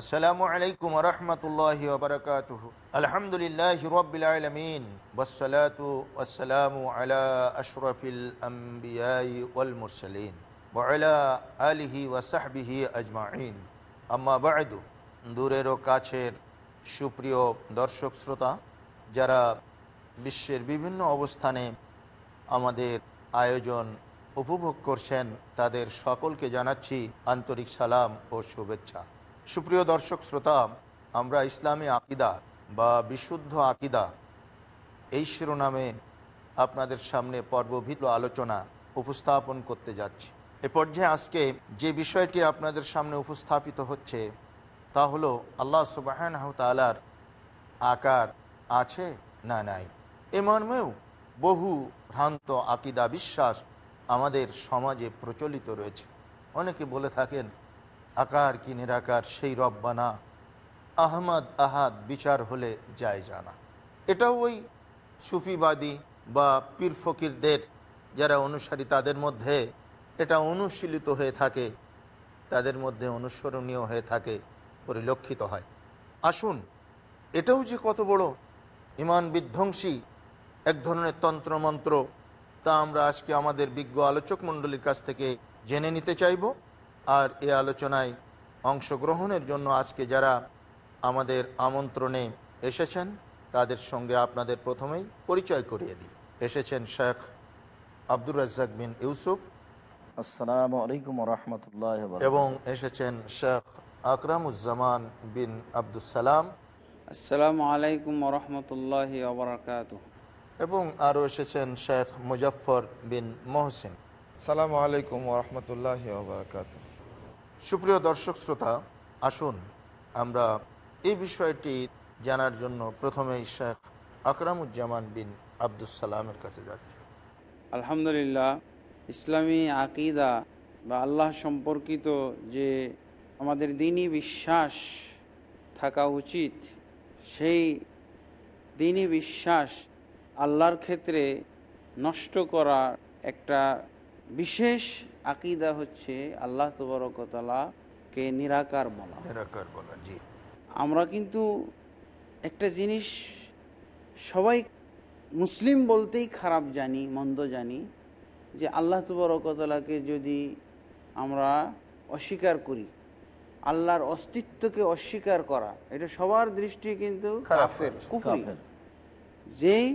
আসসালামু আলাইকুম আশরফিল ওয়াল আলিহি আম্মা দূরের ও কাছের সুপ্রিয় দর্শক শ্রোতা, যারা বিশ্বের বিভিন্ন অবস্থানে আমাদের আয়োজন উপভোগ করছেন, তাদের সকলকে জানাচ্ছি আন্তরিক সালাম ও শুভেচ্ছা। সুপ্রিয় দর্শক শ্রোতা, আমরা ইসলামী আকিদা বা বিশুদ্ধ আকিদা এই শিরোনামে আপনাদের সামনে পর্বভিত আলোচনা উপস্থাপন করতে যাচ্ছি। এ পর্যায়ে আজকে যে বিষয়টি আপনাদের সামনে উপস্থাপিত হচ্ছে, তা হলো আল্লাহ সুবাহান তালার আকার আছে না নাই? এ মর্মেও বহু ভ্রান্ত আকিদা বিশ্বাস আমাদের সমাজে প্রচলিত রয়েছে। অনেকে বলে থাকেন আকার কি নিরাকার, সেই রব্বানা। আহমদ আহাদ বিচার হলে যায় জানা। এটাও ওই সুফিবাদী বা পীর ফকিরদের যারা অনুসারী, তাদের মধ্যে এটা অনুশীলিত হয়ে থাকে, তাদের মধ্যে অনুসরণীয় হয়ে থাকে, পরিলক্ষিত হয়। আসুন, এটাও যে কত বড় ইমান বিধ্বংসী এক ধরনের তন্ত্রমন্ত্র, তা আমরা আজকে আমাদের বিজ্ঞ আলোচক মণ্ডলীর কাছ থেকে জেনে নিতে চাইব। আর এ আলোচনায় অংশগ্রহণের জন্য আজকে যারা আমাদের আমন্ত্রণে এসেছেন তাদের সঙ্গে আপনাদের প্রথমেই পরিচয় করিয়ে দিই। এসেছেন শেখ আব্দুর রাজ্জাক বিন ইউসুফ। আসসালামু আলাইকুম রহমতুল্লাহ এবং এসেছেন শেখ আকরামুজ্জামান বিন আব্দুল সালাম। আসসালামু আলাইকুম রহমতুল্লাহ ওবরাকাত এবং আরও এসেছেন শেখ মুজফর বিন মোহসেন। সালামু আলাইকুম ওরহমতুল্লাহ ওবরাকাত সুপ্রিয় দর্শক শ্রোতা, আসুন আমরা এই বিষয়টি জানার জন্য প্রথমে শেখ আকরামুজ্জামান বিন আব্দুল সালামের কাছে যাচ্ছি। আলহামদুলিল্লাহ, ইসলামী আকিদা বা আল্লাহ সম্পর্কিত যে আমাদের দিনই বিশ্বাস থাকা উচিত, সেই দিনই বিশ্বাস আল্লাহর ক্ষেত্রে নষ্ট করার একটা বিশেষ আকিদা হচ্ছে আল্লাহ তবরকতলাকে নিরাকার বলা নিরাকার বলা জি। আমরা কিন্তু একটা জিনিস সবাই মুসলিম বলতেই খারাপ জানি মন্দ জানি যে আল্লাহ তবরকতলাকে যদি আমরা অস্বীকার করি আল্লাহর অস্তিত্বকে অস্বীকার করা এটা সবার দৃষ্টি কিন্তু। যেই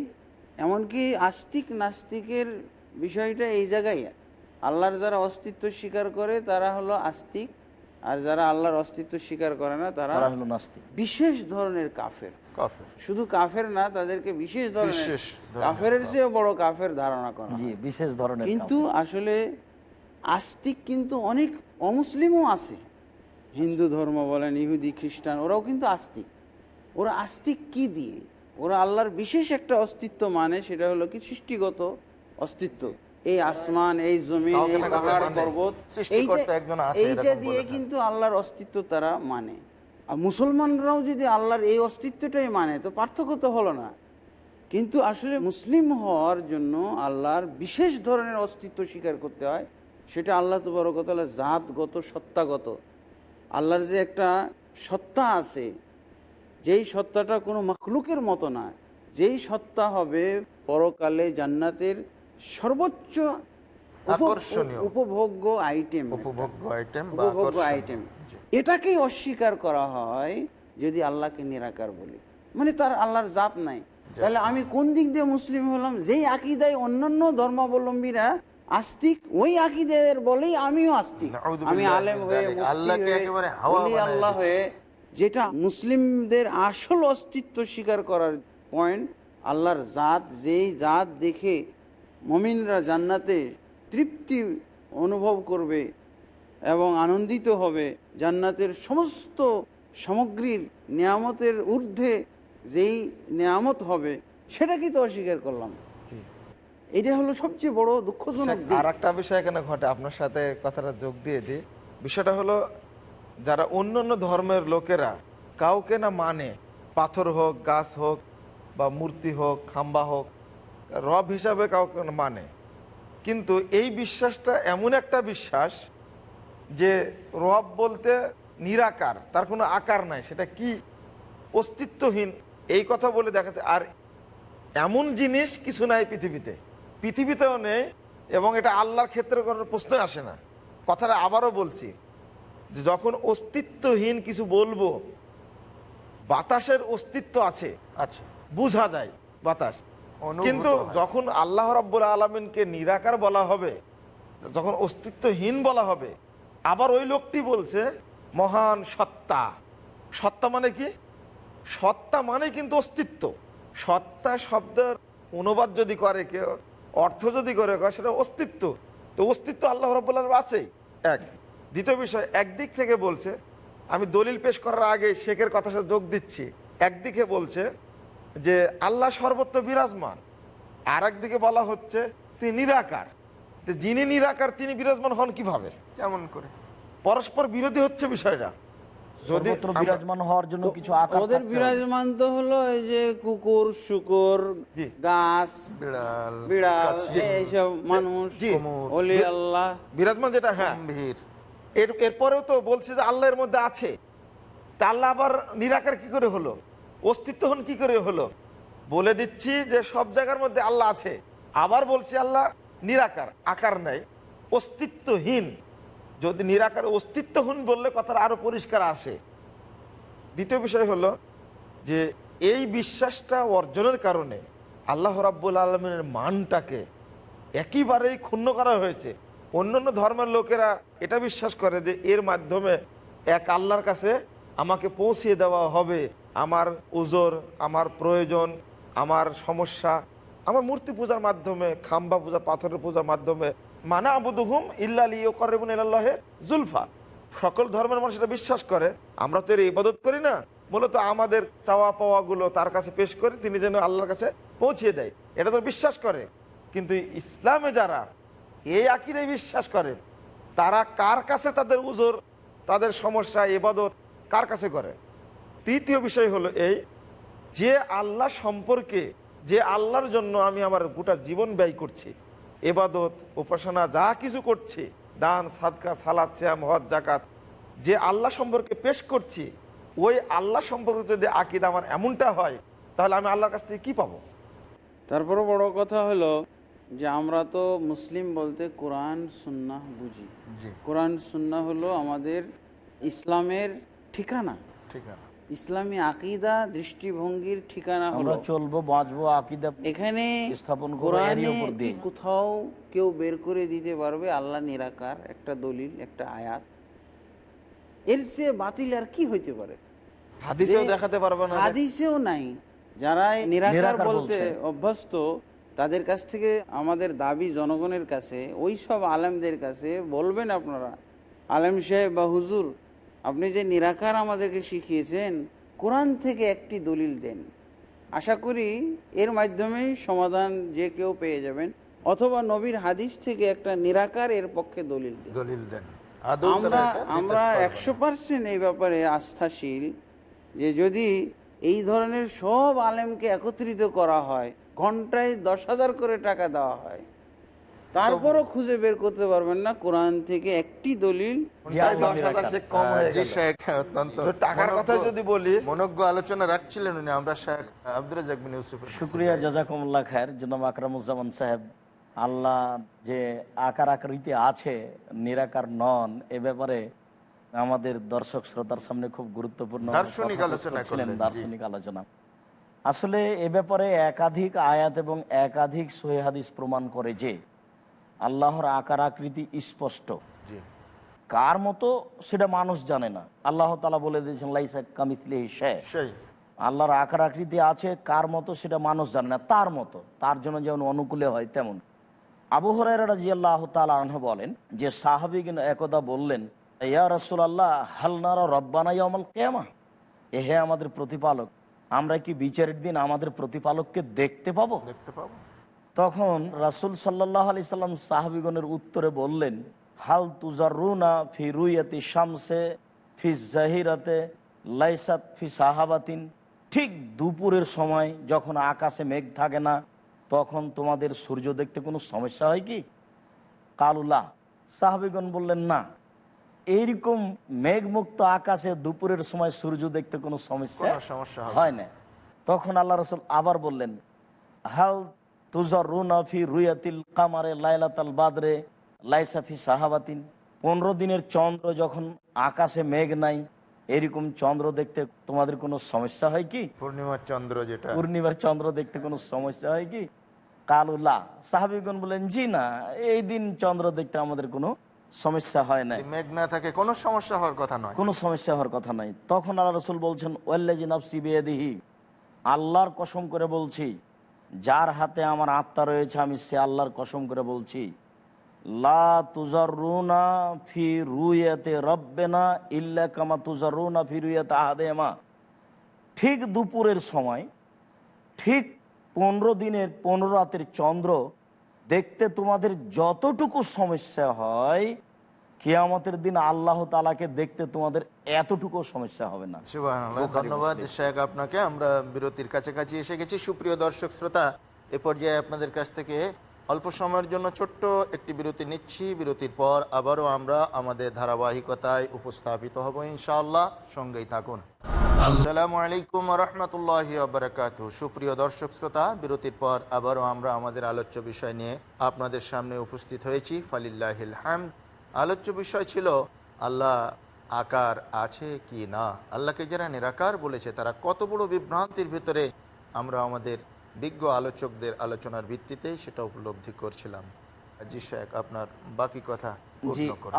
এমনকি আস্তিক নাস্তিকের বিষয়টা এই জায়গায়। আল্লাহর যারা অস্তিত্ব স্বীকার করে তারা হলো আস্তিক। আর যারা আল্লাহর অস্তিত্ব স্বীকার করে না তারা তারা হলো নাস্তিক। বিশেষ ধরনের কাফের। কাফের। শুধু কাফের না তাদেরকে বিশেষ ধরনের কাফের। চেয়ে বড় কাফের ধারণা করা বিশেষ ধরনের কিন্তু আসলে আস্তিক কিন্তু অনেক অমুসলিমও আছে। হিন্দু ধর্ম বলেন ইহুদি খ্রিস্টান ওরাও কিন্তু আস্তিক। ওরা আস্তিক কি দিয়ে? ওরা আল্লাহর বিশেষ একটা অস্তিত্ব মানে সেটা হলো কি সৃষ্টিগত অস্তিত্ব। এই আসমান এই জমিন এই পাহাড় মানে। পর্বত এইটা- দিয়ে কিন্তু আল্লাহর অস্তিত্ব তারা মানে। আর মুসলমানরাও যদি আল্লাহর এই অস্তিত্বটাই মানে তো পার্থক্য তো হলো না। কিন্তু আসলে মুসলিম হওয়ার জন্য আল্লাহর বিশেষ ধরনের অস্তিত্ব স্বীকার করতে হয় সেটা আল্লাহ তবরকতলা জাতগত সত্তাগত। আল্লাহর যে একটা সত্তা আছে যেই সত্তাটা কোনো মখলুকের মতো না যেই সত্তা হবে পরকালে জান্নাতের সর্বোচ্চ আকর্ষণীয়। উপভোগ্য আইটেম উপভোগ্য আইটেম উপভোগ্য আইটেম। এটাকেই অস্বীকার করা হয় যদি আল্লাহকে নিরাকার বলি। মানে তার আল্লাহর জাত নাই। তাহলে আমি কোন দিক দিয়ে মুসলিম হলাম? যেই আকিদায় অন্যান্য ধর্মাবলম্বীরা আস্তিক ওই আকিদের বলেই আমিও আস্তিক। আমি আলেম হয়ে আল্লাহ হয়ে যেটা মুসলিমদের আসল অস্তিত্ব স্বীকার করার পয়েন্ট আল্লাহর জাত যেই জাত দেখে মমিনরা জান্নাতে তৃপ্তি অনুভব করবে এবং আনন্দিত হবে। জান্নাতের সমস্ত সামগ্রীর নিয়ামতের ঊর্ধ্বে যেই নিয়ামত হবে সেটাকে তো অস্বীকার করলাম। এটা হলো সবচেয়ে বড় দুঃখজনক আর একটা বিষয় এখানে ঘটে আপনার সাথে কথাটা যোগ দিয়ে দিই। বিষয়টা হলো যারা অন্য অন্য ধর্মের লোকেরা কাউকে না মানে পাথর হোক গাছ হোক বা মূর্তি হোক খাম্বা হোক রব হিসাবে কাউকে মানে। কিন্তু এই বিশ্বাসটা এমন একটা বিশ্বাস যে রব বলতে নিরাকার তার কোনো আকার নাই সেটা কি অস্তিত্বহীন এই কথা বলে দেখাচ্ছে। আর এমন জিনিস কিছু নাই পৃথিবীতে। পৃথিবীতেও নেই এবং এটা আল্লাহর ক্ষেত্রে কোনো প্রশ্ন আসে না। কথাটা আবারও বলছি যে যখন অস্তিত্বহীন কিছু বলব বাতাসের অস্তিত্ব আছে। আচ্ছা। বোঝা যায় বাতাস। কিন্তু যখন আল্লাহ রাব্বুল আলমিনকে নিরাকার বলা হবে যখন অস্তিত্বহীন বলা হবে আবার ওই লোকটি বলছে মহান সত্তা। সত্তা মানে কি? সত্তা মানে কিন্তু অস্তিত্ব। সত্তা শব্দের অনুবাদ যদি করে কেউ অর্থ যদি করে সেটা অস্তিত্ব। তো অস্তিত্ব আল্লাহ রব্বুল আলম আছেই। এক। দ্বিতীয় বিষয় একদিক থেকে বলছে আমি দলিল পেশ করার আগে শেখের কথা সাথে যোগ দিচ্ছি। একদিকে বলছে যে আল্লাহ সর্বত্র বিরাজমান। আর একদিকে বলা হচ্ছে তিনি নিরাকার। যিনি নিরাকার তিনি বিরাজমান হন কীভাবে? কেমন করে? পরস্পর বিরোধী হচ্ছে বিষয়টা। যদি বিরাজমান হওয়ার জন্য কিছু ওদের বিরাজমান তো হলো এই যে কুকুর শুকুর গাছ বিড়াল বিড়াল এইসব মানুষ অলি আল্লাহ। বিরাজমান যেটা হ্যাঁ। এরপরেও তো বলছে যে আল্লাহর মধ্যে আছে। তা আল্লাহ আবার নিরাকার কি করে হলো? অস্তিত্বহীন কি করে হলো? বলে দিচ্ছি যে সব জায়গার মধ্যে আল্লাহ আছে। আবার বলছি, আল্লাহ, নিরাকার, আকার নাই, অস্তিত্বহীন। যদি নিরাকার অস্তিত্বহীন বললে কথাটা আরও পরিষ্কার আসে। দ্বিতীয় বিষয় হলো যে এই বিশ্বাসটা অর্জনের কারণে আল্লাহ রাব্বুল আলমিনের মানটাকে একেবারেই ক্ষুণ্ণ করা হয়েছে। অন্যান্য ধর্মের লোকেরা এটা বিশ্বাস করে যে এর মাধ্যমে এক আল্লাহর কাছে আমাকে পৌঁছিয়ে দেওয়া হবে। আমার উজোর, আমার প্রয়োজন, আমার সমস্যা। আমার মূর্তি পূজার মাধ্যমে, খাম্বা পূজা, পাথরের পূজার মাধ্যমে মানা আবুদুহুম ইল্লালি করেবুন ইল্লাহে জুলফা। সকল ধর্মের মানুষ এটা বিশ্বাস করে। আমরা তো এর ইবাদত করি না। মূলত আমাদের চাওয়া পাওয়াগুলো তার কাছে পেশ করে, তিনি যেন আল্লাহর কাছে পৌঁছিয়ে দেয়। এটা তো বিশ্বাস করে। কিন্তু ইসলামে যারা এই আকিরে বিশ্বাস করে, তারা কার কাছে তাদের উজোর, তাদের সমস্যা এবাদত কার কাছে করে? তৃতীয় বিষয় হলো এই যে আল্লাহ সম্পর্কে যে আল্লাহর জন্য আমি আমার গোটা জীবন ব্যয় করছি এবাদত উপাসনা যা কিছু করছি দান সাদকা সালাদ শ্যাম হজ জাকাত যে আল্লাহ সম্পর্কে পেশ করছি ওই আল্লাহ সম্পর্কে যদি আকিদ আমার এমনটা হয় তাহলে আমি আল্লাহর কাছ থেকে কি পাবো? তারপরে বড় কথা হলো যে আমরা তো মুসলিম বলতে কোরআন সুন্নাহ বুঝি। কোরআন সুন্নাহ হলো আমাদের ইসলামের ঠিকানা। ঠিক আছে ইসলামী আকিদা দৃষ্টিভঙ্গির ঠিকানা হলো। চলবো বাঁচবো আকিদা এখানে স্থাপন কোথাও কেউ বের করে দিতে পারবে আল্লাহ নিরাকার একটা দলিল একটা আয়াত। এর চেয়ে বাতিল আর কি হইতে পারে? হাদিসেও দেখাতে পারবে না। হাদিসেও নাই। যারা নিরাকার নিরাকার বলতে অভ্যস্ত তাদের কাছ থেকে আমাদের দাবি জনগণের কাছে ওই সব আলেমদের কাছে বলবেন আপনারা। আলেম সাহেব বা হুজুর আপনি যে নিরাকার আমাদেরকে শিখিয়েছেন কোরআন থেকে একটি দলিল দেন। আশা করি এর মাধ্যমেই সমাধান যে কেউ পেয়ে যাবেন অথবা নবীর হাদিস থেকে একটা নিরাকার এর পক্ষে দলিল দলিল দেন। আমরা আমরা একশো পার্সেন্ট এই ব্যাপারে আস্থাশীল যে যদি এই ধরনের সব আলেমকে একত্রিত করা হয় ঘন্টায় দশ হাজার করে টাকা দেওয়া হয় তারপরও খুঁজে বের করতে পারবেন না। কোরআন থেকে একটি দলিল টাকার কথা যদি বলি মনোজ্ঞ আলোচনা রাখছিলেন উনি আমরা শেখ আব্দুল শুক্রিয়া। জাজাকুমুল্লাহ খায়ের। জনাব আকরামুজ্জামান সাহেব আল্লাহ যে আকার আকৃতি আছে নিরাকার নন এ ব্যাপারে আমাদের দর্শক শ্রোতার সামনে খুব গুরুত্বপূর্ণ দার্শনিক আলোচনা। দার্শনিক আলোচনা। আসলে এ ব্যাপারে একাধিক আয়াত এবং একাধিক সহি হাদিস প্রমাণ করে যে আল্লাহর আকার আকৃতি স্পষ্ট। কার মতো সেটা মানুষ জানে না। আল্লাহ তালা বলে দিয়েছেন লাইসা কামিথলি আল্লাহর আকার আকৃতি আছে কার মতো সেটা মানুষ জানে না তার মতো। তার জন্য যেমন অনুকূলে হয় তেমন। আবু হরাই আল্লাহ তালহ বলেন যে সাহাবিগিন একদা বললেন ইয়া রসুল আল্লাহ হালনারা রব্বানাই আমল কেমা এ হে আমাদের প্রতিপালক আমরা কি বিচারের দিন আমাদের প্রতিপালককে দেখতে পাবো? দেখতে পাবো। তখন রাসুল সাল্লাহ আলি সাল্লাম সাহাবিগণের উত্তরে বললেন হাল তুজারুনা ফি রুইয়াতি শামসে ফি জাহিরাতে লাইসাত ফি সাহাবাতিন। ঠিক দুপুরের সময় যখন আকাশে মেঘ থাকে না তখন তোমাদের সূর্য দেখতে কোনো সমস্যা হয় কি? কালুলা সাহাবিগণ বললেন না। এইরকম মেঘমুক্ত আকাশে দুপুরের সময় সূর্য দেখতে কোনো সমস্যা কোনো সমস্যা হয় না। তখন আল্লাহ রসুল আবার বললেন হাল তুজার রুনাফি রুয়াতিল কামারে লাইলাতাল বাদরে লাইসাফি সাহাবাতিন। পনেরো দিনের চন্দ্র যখন আকাশে মেঘ নাই এরকম চন্দ্র দেখতে তোমাদের কোনো সমস্যা হয় কি? পূর্ণিমার চন্দ্র যেটা। পূর্ণিমার চন্দ্র দেখতে কোনো সমস্যা হয় কি? কালুল্লাহ সাহাবিগণ বলেন জি না এই দিন চন্দ্র দেখতে আমাদের কোনো সমস্যা হয় না মেঘ না থাকে কোনো সমস্যা হওয়ার কথা নয়। কোনো সমস্যা হওয়ার কথা নাই। তখন আল্লাহ রসুল বলছেন ওয়াল্লাজি নাফসি বেদিহি আল্লাহর কসম করে বলছি যার হাতে আমার আত্মা রয়েছে, আমি সে আল্লাহর কসম করে বলছি, লা ফি ইল্লা কামা ফি রুয়াতে ঠিক দুপুরের সময়, ঠিক পনেরো দিনের, পনেরো রাতের চন্দ্র দেখতে তোমাদের যতটুকু সমস্যা হয় কিয়ামতের দিন আল্লাহ তালাকে দেখতে তোমাদের এতটুকু সমস্যা হবে না। ধন্যবাদ শেখ আপনাকে। আমরা বিরতির কাছাকাছি এসে গেছি। সুপ্রিয় দর্শক শ্রোতা এ পর্যায়ে আপনাদের কাছ থেকে অল্প সময়ের জন্য ছোট্ট একটি বিরতি নিচ্ছি। বিরতির পর আবারও আমরা আমাদের ধারাবাহিকতায় উপস্থাপিত হব ইনশাআল্লাহ। সঙ্গেই থাকুন। আসসালামু আলাইকুম রহমতুল্লাহ বারকাত সুপ্রিয় দর্শক শ্রোতা বিরতির পর আবারও আমরা আমাদের আলোচ্য বিষয় নিয়ে আপনাদের সামনে উপস্থিত হয়েছি। ফালিল্লাহিল হামদ। আলোচ্য বিষয় ছিল আল্লাহ আকার আছে কি না? আল্লাহকে যারা নিরাকার বলেছে তারা কত বড় বিভ্রান্তির ভিতরে আমরা আমাদের বিজ্ঞ আলোচকদের আলোচনার ভিত্তিতে সেটা উপলব্ধি করছিলাম। জি শেখ আপনার বাকি কথা।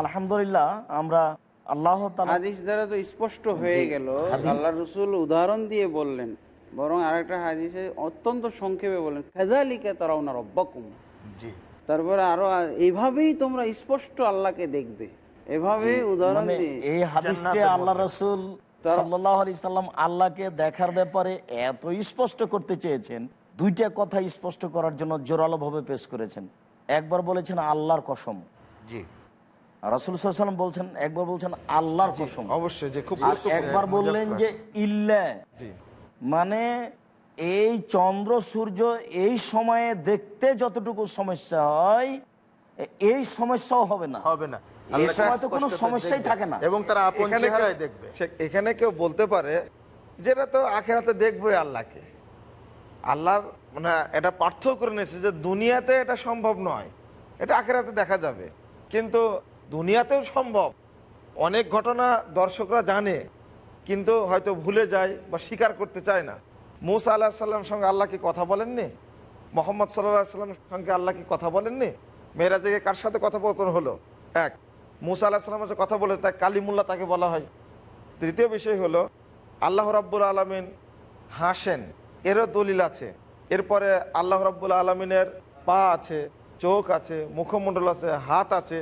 আলহামদুলিল্লাহ আমরা আল্লাহ হাদিস দ্বারা তো স্পষ্ট হয়ে গেল আল্লাহ রসুল উদাহরণ দিয়ে বললেন বরং আরেকটা হাদিসে অত্যন্ত সংক্ষেপে বললেন খেজালিকে তারা ওনার অব্বাকুম জি। তারপরে আরও এইভাবেই তোমরা স্পষ্ট আল্লাহকে দেখবে। এভাবে উদাহরণ মানে দিয়ে এই আল্লাহ রসুল সাল্লাম আল্লাহকে দেখার ব্যাপারে এত স্পষ্ট করতে চেয়েছেন দুইটা কথা স্পষ্ট করার জন্য জোরালো ভাবে পেশ করেছেন। একবার বলেছেন আল্লাহর কসম। জি। রাসুল সাল্লাম বলছেন একবার বলছেন আল্লাহর কসম। অবশ্যই যে খুব আর একবার বললেন যে ইল্লা। মানে এই চন্দ্র সূর্য এই সময়ে দেখতে যতটুকু সমস্যা হয় এই সমস্যাও হবে না। হবে না। এই আল্লাহকে তো কোনো সমস্যাই থাকে না। এবং তারা আপন চেহারায় দেখবে। সে- এখানে কেউ বলতে পারে যেটা তো আখেরাতে দেখবে আল্লাহকে। আল্লাহর মানে এটা পার্থক্য করে নিয়েছে যে দুনিয়াতে এটা সম্ভব নয়। এটা আখেরাতে দেখা যাবে। কিন্তু দুনিয়াতেও সম্ভব। অনেক ঘটনা দর্শকরা জানে কিন্তু হয়তো ভুলে যায় বা স্বীকার করতে চায় না। মুসা আল্লাহ সাল্লামের সঙ্গে আল্লাহ কি কথা বলেননি? মোহাম্মদ সাল্লাহ সাল্লামের সঙ্গে আল্লাহ কি কথা বলেননি? মেয়েরা থেকে কার সাথে কথোপকথন হলো? এক মুসা আল্লাহ সাল্লামের সাথে কথা বলে তাই কালিমুল্লাহ তাকে বলা হয়। তৃতীয় বিষয় হলো আল্লাহ রাব্বুল আলমিন হাসেন এরও দলিল আছে। এরপরে আল্লাহ রাব্বুল আলমিনের পা আছে চোখ আছে মুখমণ্ডল আছে হাত আছে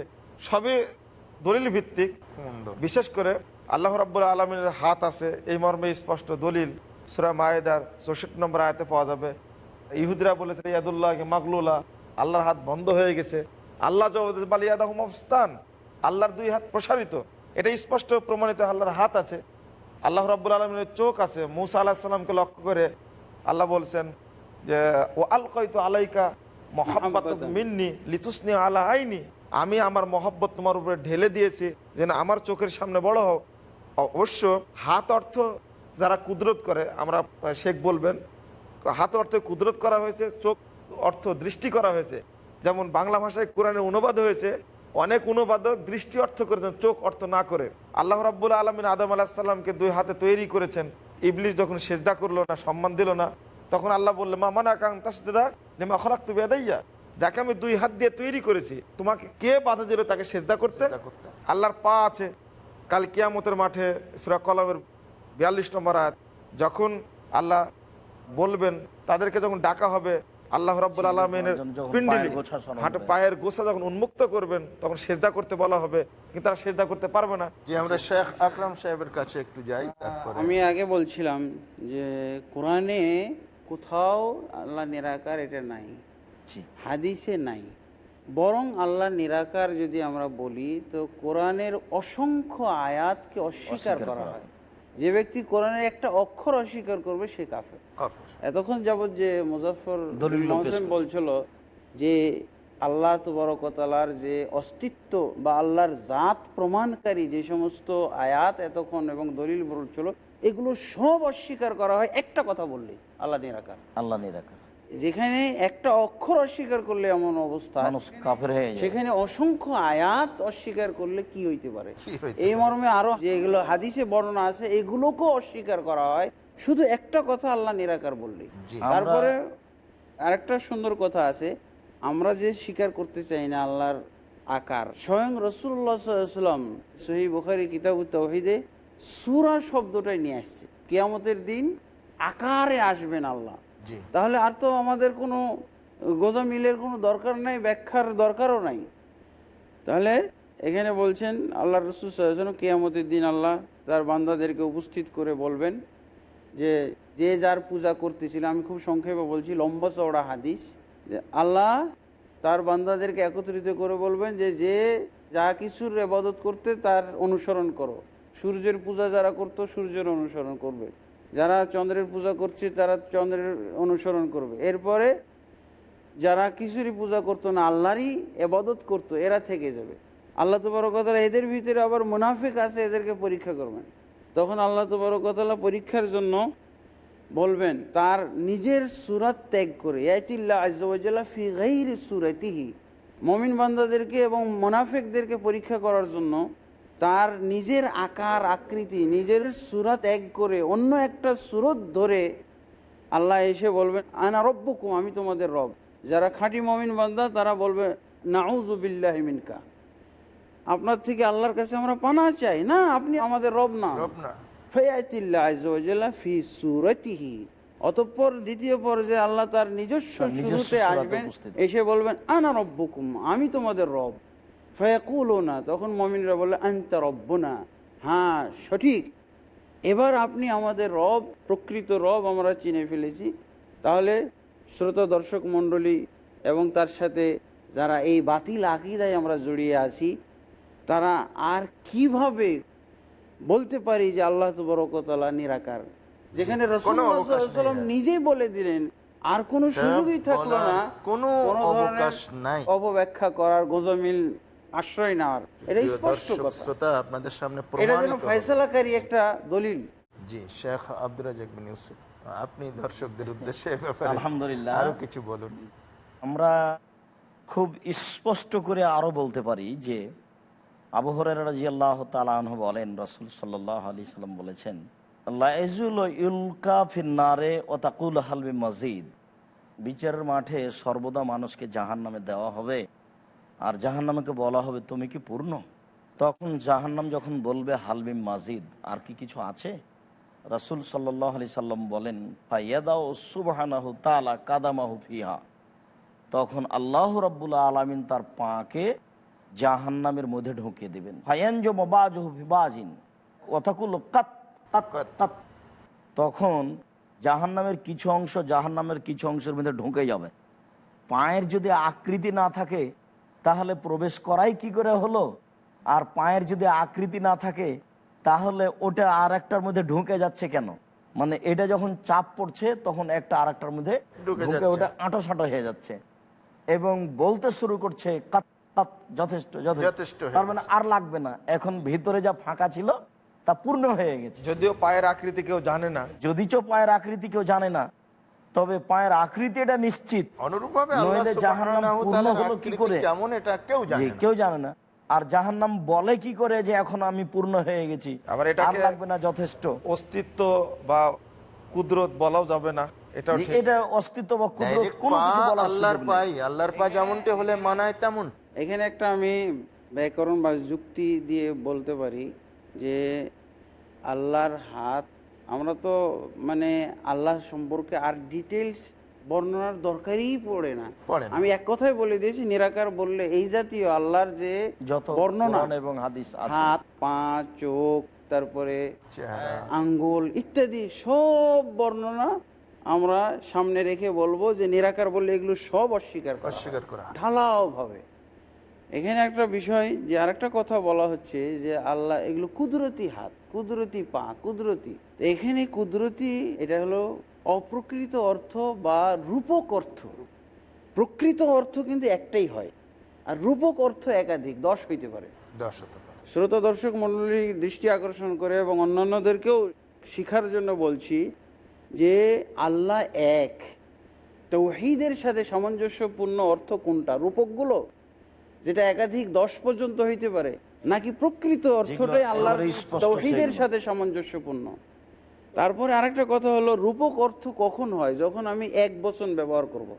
সবই দলিল ভিত্তিক। বিশেষ করে আল্লাহ রাব্বুল আলমিনের হাত আছে এই মর্মে স্পষ্ট দলিল। সুরা মায়েদার চৌষট্টি নম্বর আয়তে পাওয়া যাবে। ইহুদরা বলেছে ইয়াদুল্লাহ মাগলুলা আল্লাহর হাত বন্ধ হয়ে গেছে। আল্লাহ জবান আল্লাহর দুই হাত প্রসারিত। এটা স্পষ্ট প্রমাণিত আল্লাহর হাত আছে। আল্লাহ রাব্বুল আলমিনের চোখ আছে। মুসা আল্লাহ সাল্লামকে লক্ষ্য করে আল্লাহ বলছেন যে ও আল কয়তো আলাইকা মহাব্বত। মিন্নি লিতুসনি আলা আইনি আমি আমার মহব্বত তোমার উপরে ঢেলে দিয়েছি যেন আমার চোখের সামনে বড় হোক অবশ্য হাত অর্থ যারা কুদরত করে আমরা শেখ বলবেন হাত অর্থে কুদরত করা হয়েছে চোখ অর্থ দৃষ্টি করা হয়েছে। যেমন বাংলা ভাষায় কোরআনের অনুবাদ হয়েছে অনেক অনুবাদক দৃষ্টি অর্থ করেছেন চোখ অর্থ না করে। আল্লাহ রাব্বুল আলমিন আদম আলাহিসাল্লামকে দুই হাতে তৈরি করেছেন। ইবলিশ যখন সেজদা করল না সম্মান দিল না তখন আল্লাহ বলল মা মানা কাং তাসদা নেমা খরাক তুমি আদাইয়া যাকে আমি দুই হাত দিয়ে তৈরি করেছি তোমাকে কে বাধা দিল তাকে সেজদা করতে? সেজদা করতে। আল্লাহর পা আছে। কাল কিয়ামতের মাঠে সুরা কলমের বিয়াল্লিশ নম্বর আয়াত যখন আল্লাহ বলবেন তাদেরকে যখন ডাকা হবে আল্লাহ রাব্বুল আলমিনের পিণ্ডি পায়ের গোছা হাঁটু পায়ের গোছা যখন উন্মুক্ত করবেন তখন সেজদা করতে বলা হবে কিন্তু তারা সেজদা করতে পারবে না। জি আমরা শেখ আকরাম সাহেবের কাছে একটু যাই তারপরে আমি আগে বলছিলাম যে কোরআনে কোথাও আল্লাহ নিরাকার এটা নাই হাদিসে নাই। বরং আল্লাহ নিরাকার যদি আমরা বলি তো কোরআনের অসংখ্য আয়াতকে অস্বীকার করা হয়। যে ব্যক্তি কোরআনের একটা অক্ষর অস্বীকার করবে সে কাফের। এতক্ষণ যাবৎ যে মুজাফর হোসেন বলছিল যে আল্লাহ তবরকতালার যে অস্তিত্ব বা আল্লাহর জাত প্রমাণকারী যে সমস্ত আয়াত এতক্ষণ এবং দলিল বলছিল এগুলো সব অস্বীকার করা হয় একটা কথা বললেই আল্লাহ নিরাকার। আল্লাহ নিরাকার। যেখানে একটা অক্ষর অস্বীকার করলে এমন অবস্থা। সেখানে অসংখ্য আয়াত অস্বীকার করলে কি হইতে পারে? এই মর্মে আরও যেগুলো হাদিসে বর্ণনা আছে এগুলোকেও অস্বীকার করা হয়। শুধু একটা কথা আল্লাহ নিরাকার বললেই জি। তারপরে আরেকটা সুন্দর কথা আছে আমরা যে স্বীকার করতে চাই না আল্লাহর আকার স্বয়ং রসুল্লাহাম সহি বুখারি কিতাব তহিদে সুরা শব্দটাই নিয়ে আসছে। কেয়ামতের দিন আকারে আসবেন আল্লাহ। তাহলে আর তো আমাদের কোনো গোজা মিলের কোনো দরকার নাই, ব্যাখ্যার দরকারও নাই। তাহলে এখানে বলছেন, আল্লাহ রসুল কেয়ামতের দিন আল্লাহ তার বান্দাদেরকে উপস্থিত করে বলবেন যে যে যার পূজা করতেছিল, আমি খুব সংক্ষেপে বলছি, লম্বা চওড়া হাদিস, যে আল্লাহ তার বান্দাদেরকে একত্রিত করে বলবেন যে যে যা কিছুর এবাদত করতে তার অনুসরণ করো। সূর্যের পূজা যারা করতো, সূর্যের অনুসরণ করবে। যারা চন্দ্রের পূজা করছে, তারা চন্দ্রের অনুসরণ করবে। এরপরে যারা কিছুরই পূজা করতো না, আল্লাহরই এবাদত করতো, এরা থেকে যাবে। আল্লাহ তবরকতালা এদের ভিতরে আবার মুনাফিক আছে, এদেরকে পরীক্ষা করবেন। তখন আল্লাহ তবরকতালা পরীক্ষার জন্য বলবেন, তার নিজের সুরাত ত্যাগ করে ফি সুরাতিহি। মমিন বান্দাদেরকে এবং মোনাফেকদেরকে পরীক্ষা করার জন্য তার নিজের আকার আকৃতি নিজের সুরাত এক করে অন্য একটা সুরত ধরে আল্লাহ এসে বলবেন আনা রব্বুকুম আমি তোমাদের রব। যারা খাঁটি মমিন বান্দা তারা বলবে নাউজুবিল্লাহ মিনকা। আপনার থেকে আল্লাহর কাছে আমরা পানা চাই। না আপনি আমাদের রব না। ফি সুরতিহি। অতঃপর দ্বিতীয় পর্যায়ে আল্লাহ তার নিজস্ব নিজস্ব শুরুতে আসবেন এসে বলবেন আনা রব্বুকুম আমি তোমাদের রব। ফয়াকুলো না তখন মমিনরা বলে আন্তা রব্বনা। হ্যাঁ সঠিক। এবার আপনি আমাদের রব প্রকৃত রব আমরা চিনে ফেলেছি। তাহলে শ্রোতা দর্শক মণ্ডলী এবং তার সাথে যারা এই বাতিল আকিদায় আমরা জড়িয়ে আছি তারা আর কীভাবে বলতে পারি যে আল্লাহ তবরকতলা নিরাকার? যেখানে রসুল্লাহাম নিজেই বলে দিলেন আর কোনো সুযোগই থাকল না। কোনো অবকাশ নাই। অপব্যাখ্যা করার গোজমিল আশ্রয় নেওয়ার। এটা স্পষ্ট কথা। আপনাদের সামনে এটা যেন প্রমাণিত একটা দলিল। জি শেখ রাজাক বিন ইউসুফ। আপনি দর্শকদের উদ্দেশ্যে আলহামদুলিল্লাহ। আরও কিছু বলুন। আমরা খুব স্পষ্ট করে আরও বলতে পারি যে আবহরের রাজি আল্লাহ তালাহ বলেন রসুল সাল্লাহ আলি সাল্লাম বলেছেন লাইজুল ইউলকা ফিন্নারে ও তাকুল হালবি মসজিদ বিচারের মাঠে সর্বদা মানুষকে জাহান নামে দেওয়া হবে। আর জাহান নামকে বলা হবে, তুমি কি পূর্ণ? তখন জাহান্নাম যখন বলবে হালবিম মাজিদ, আর কি কিছু আছে? রাসুল সাল্লাহ আলি সাল্লাম বলেন সুবাহানাহু তালা কাদামাহু ফিহা। তখন আল্লাহ রব্বুল আলমিন তার পাকে জাহান্নামের মধ্যে ঢুকিয়ে দেবেন। কাত কাত কাত। তখন জাহান্নামের কিছু অংশ জাহান্নামের কিছু অংশের মধ্যে ঢুকে যাবে। পায়ের যদি আকৃতি না থাকে তাহলে প্রবেশ করাই কি করে হলো? আর পায়ের যদি আকৃতি না থাকে তাহলে ওটা আর একটার মধ্যে ঢুকে যাচ্ছে কেন? মানে এটা যখন চাপ পড়ছে তখন একটা আর একটার মধ্যে ঢুকে ওটা আঁটো সাঁটো হয়ে যাচ্ছে। এবং বলতে শুরু করছে যথেষ্ট যথেষ্ট। তার মানে আর লাগবে না। এখন ভিতরে যা ফাঁকা ছিল তা পূর্ণ হয়ে গেছে। যদিও পায়ের আকৃতি কেউ জানে না। যদিচ পায়ের আকৃতি কেউ জানে না তবে পায়ের আকৃতি এটা নিশ্চিত। অনুরূপভাবে নইলে জাহান্নাম হলো কি করে? কেমন এটা কেউ জানে না। কেউ জানে না। আর জাহান্নাম বলে কি করে যে এখন আমি পূর্ণ হয়ে গেছি? আবার এটাকে- লাগবে না যথেষ্ট। অস্তিত্ব বা কুদরত বলাও যাবে না। এটা অস্তিত্ব বা কুদরত কোনো কিছু আল্লাহর পাই আল্লাহর পা যেমনটি হলে মানায় তেমন। এখানে একটা আমি ব্যাকরণ বা যুক্তি দিয়ে বলতে পারি যে আল্লাহর হাত আমরা তো মানে আল্লাহ সম্পর্কে আর ডিটেলস বর্ণনার দরকারই পড়ে না। আমি এক কথাই বলে দিয়েছি নিরাকার বললে এই জাতীয় আল্লাহর যে যত বর্ণনা এবং হাদিস হাত পা চোখ তারপরে আঙ্গুল ইত্যাদি সব বর্ণনা আমরা সামনে রেখে বলব যে নিরাকার বললে এগুলো সব অস্বীকার করা অস্বীকার করা ঢালাও ভাবে। এখানে একটা বিষয় যে আরেকটা কথা বলা হচ্ছে যে আল্লাহ এগুলো কুদরতি হাত কুদরতি পা কুদরতি। তো এখানে কুদরতি এটা হলো অপ্রকৃত অর্থ বা রূপক অর্থ। প্রকৃত অর্থ কিন্তু একটাই হয় আর রূপক অর্থ একাধিক দশ হইতে পারে। দশ হতে পারে। শ্রোতা দর্শক মণ্ডলী দৃষ্টি আকর্ষণ করে এবং অন্যান্যদেরকেও শিখার জন্য বলছি যে আল্লাহ এক। তৌহিদের সাথে সামঞ্জস্যপূর্ণ অর্থ কোনটা? রূপকগুলো? যেটা একাধিক দশ পর্যন্ত হইতে পারে নাকি প্রকৃত অর্থটাই আল্লাহ তৌহিদের সাথে সামঞ্জস্যপূর্ণ। তারপরে আরেকটা কথা হলো রূপক অর্থ কখন হয়? যখন আমি এক বচন ব্যবহার করব।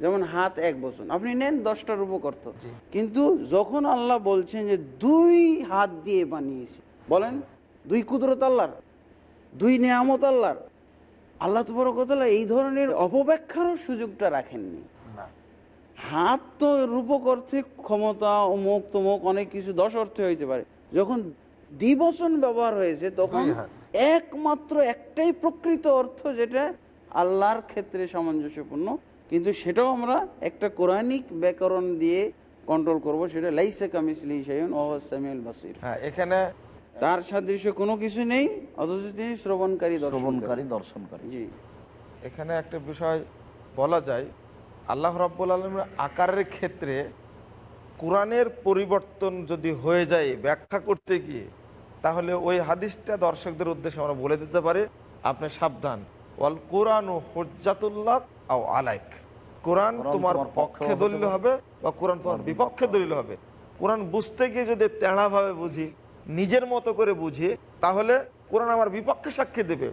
যেমন হাত এক বচন। আপনি নেন দশটা রূপক অর্থ। কিন্তু যখন আল্লাহ বলছেন যে দুই হাত দিয়ে বানিয়েছি বলেন দুই কুদরত আল্লাহর দুই নিয়ামত আল্লাহর আল্লাহ তো বড় কথা এই ধরনের অপব্যাখ্যারও সুযোগটা রাখেননি। হাত তো রূপক অর্থে ক্ষমতা অমুক তমুক অনেক কিছু দশ অর্থে হইতে পারে। যখন দ্বিবচন ব্যবহার হয়েছে তখন হাত। একমাত্র একটাই প্রকৃত অর্থ যেটা আল্লাহর ক্ষেত্রে সামঞ্জস্যপূর্ণ। কিন্তু সেটাও আমরা একটা কোরআনিক ব্যাকরণ দিয়ে কন্ট্রোল করব সেটা লাইসে কামিসলি শাইউন ওয়াসামিউল বাসির। হ্যাঁ এখানে তার সাদৃশ্য কোনো কিছু নেই অথচ তিনি শ্রবণকারী দর্শনকারী। শ্রবণকারী দর্শনকারী। জি। এখানে একটা বিষয় বলা যায় আল্লাহ রাব্বুল আলমের আকারের ক্ষেত্রে কোরআনের পরিবর্তন যদি হয়ে যায় ব্যাখ্যা করতে গিয়ে তাহলে ওই হাদিসটা দর্শকদের উদ্দেশ্যে আমরা বলে দিতে পারি আপনি সাবধান। ওয়াল কোরআন ও হজ্জাতুল্লাহ আও আলাইক। কোরআন তোমার পক্ষে দলিল হবে বা কোরআন তোমার বিপক্ষে দলিল হবে। কোরআন বুঝতে গিয়ে যদি তেড়াভাবে বুঝি নিজের মতো করে বুঝি তাহলে কোরআন আমার বিপক্ষে সাক্ষী দেবে।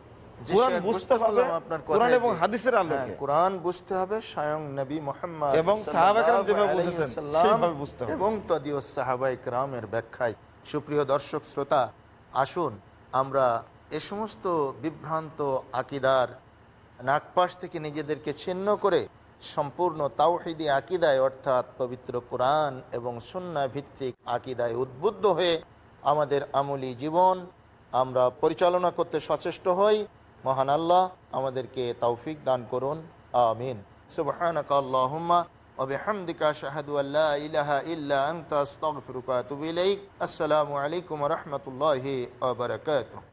কোরআন বুঝতে হবে পারলাম আপনার কথায় কোরআন এবং যে- হাদিসের হ্যাঁ, আলোকে কোরআন বুঝতে হবে স্বয়ং নবী মোহাম্মদ এবং সাল্লাল্লাহু সাহাবায়ে-কেরাম যেভাবে বুঝেছেন, সেইভাবে বুঝতে হবে। এবং তদীয় সাহাবাই কেরামের ব্যাখ্যায় সুপ্রিয় দর্শক শ্রোতা আসুন আমরা এ সমস্ত বিভ্রান্ত আকিদার নাগপাশ থেকে নিজেদেরকে ছিন্ন করে সম্পূর্ণ তাওহিদি আকিদায় অর্থাৎ পবিত্র কোরআন এবং সুন্না ভিত্তিক আকিদায় উদ্বুদ্ধ হয়ে আমাদের আমলি জীবন আমরা পরিচালনা করতে সচেষ্ট হই মহান আল্লাহ আমাদেরকে তৌফিক দান করুন। আমিন। ইলাইক। আসসালামু আলাইকুম রাহমাতুল্লাহি ওয়া বারাকাতুহু।